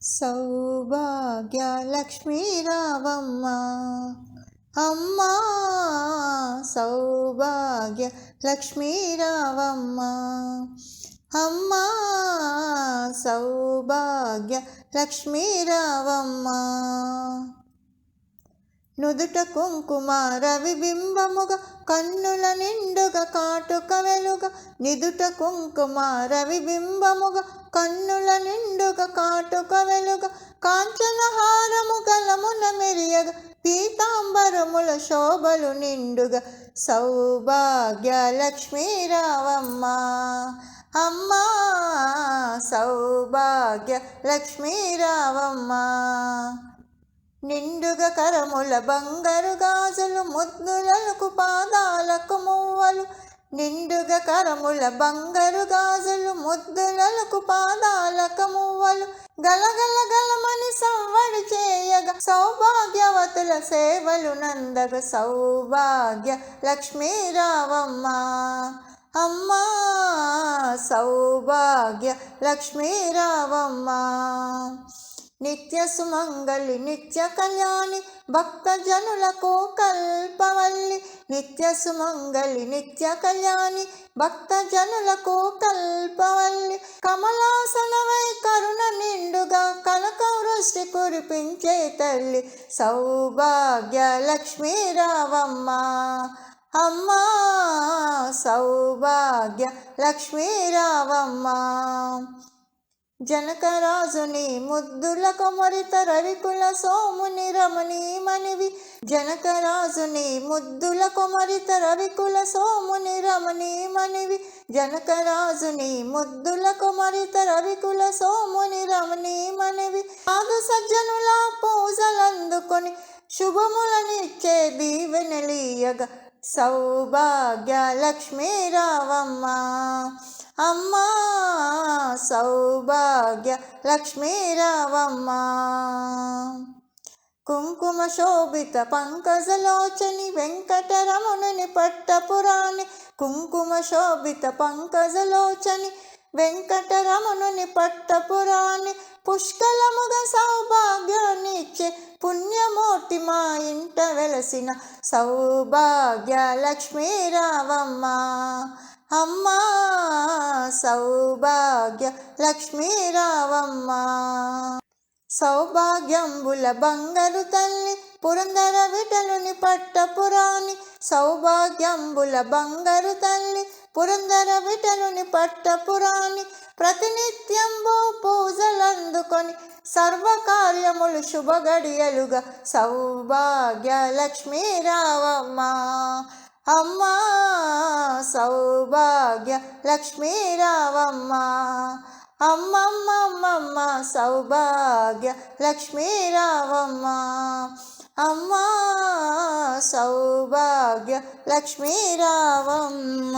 సౌభాగ్య లక్ష్మీ రావమ్మ అమ్మా సౌభాగ్య లక్ష్మీ రావమ్మ అమ్మా సౌభాగ్య లక్ష్మీ రావమ్మ నుదుట కుంకుమ రవిబింబముగ కన్నుల నిండుగ కాటుక వెలుగ. నిదుట కుంకుమ రవిబింబముగ కన్నుల నిండుగ కాటుక వెలుగ. కాంచనహారము గలమున మెరియగ పీతాంబరముల శోభలు నిండుగ. సౌభాగ్య లక్ష్మీరావమ్మ అమ్మా సౌభాగ్య లక్ష్మీరావమ్మ నిండుగ కరముల బంగారు గాజులు ముద్దులకు పాదాలకు మువ్వలు. నిండుగ కరముల బంగారు గాజులు ముద్దులకు పాదాలకు మువ్వలు. గలగల గలమని సవ్వడి చేయగ సౌభాగ్యవతుల సేవలు నందగ సౌభాగ్య లక్ష్మీరావమ్మ. అమ్మా సౌభాగ్య లక్ష్మీరావమ్మ. నిత్య సుమంగళి నిత్య కళ్యాణి భక్త జనులకు కల్పవల్లి. నిత్య సుమంగళి నిత్య కళ్యాణి భక్త జనులకు కల్పవల్లి. కమలాసనవై కరుణ నిండుగా కనక వృష్టి కురిపించే తల్లి. సౌభాగ్య లక్ష్మీ రావమ్మ. అమ్మా సౌభాగ్య లక్ష్మీ రావమ్మ. జనకరాజుని ముద్దుల కొమరిత రవికుల సోముని రమణి మనివి జనకరాజుని ముద్దుల కొమరిత రవికుల సోముని రమణి మనివి జనకరాజుని ముద్దుల కొమరిత రవికుల సోముని రమణి మనివి ఆదు సజ్జనుల పూజలందుకొని శుభములనిచ్చే దీవెనలీయగా సౌభాగ్య లక్ష్మీ రావమ్మ అమ్మా సౌభాగ్య లక్ష్మీ రావమ్మ కుంకుమ శోభిత పంకజలోచని వెంకటరమణుని పట్టపురాణి. కుంకుమ శోభిత పంకజలోచని వెంకటరమణుని పట్టపురాణి పుష్కలముగా సౌభాగ్యాన్నిచ్చే పుణ్యమూర్తి మా ఇంట వెలసిన సౌభాగ్య లక్ష్మీ రావమ్మ. అమ్మా సౌభాగ్య లక్ష్మీ రావమ్మ. సౌభాగ్యంబుల బంగారు తల్లి పురందర విటలుని పట్టపురాణి సౌభాగ్యంబుల బంగారు తల్లి పురందర విటలుని పట్టపురాణి ప్రతినిత్యంబో పూజలందుకొని సర్వకార్యములు శుభగడియలుగా సౌభాగ్య లక్ష్మీ రావమ్మ అమ్మా సౌభాగ్య లక్ష్మీ రావమ్మ అమ్మమ్మమ్మమ్మ సౌభాగ్య లక్ష్మీ రావమ్మ అమ్మా సౌభాగ్య లక్ష్మీ రావమ్మ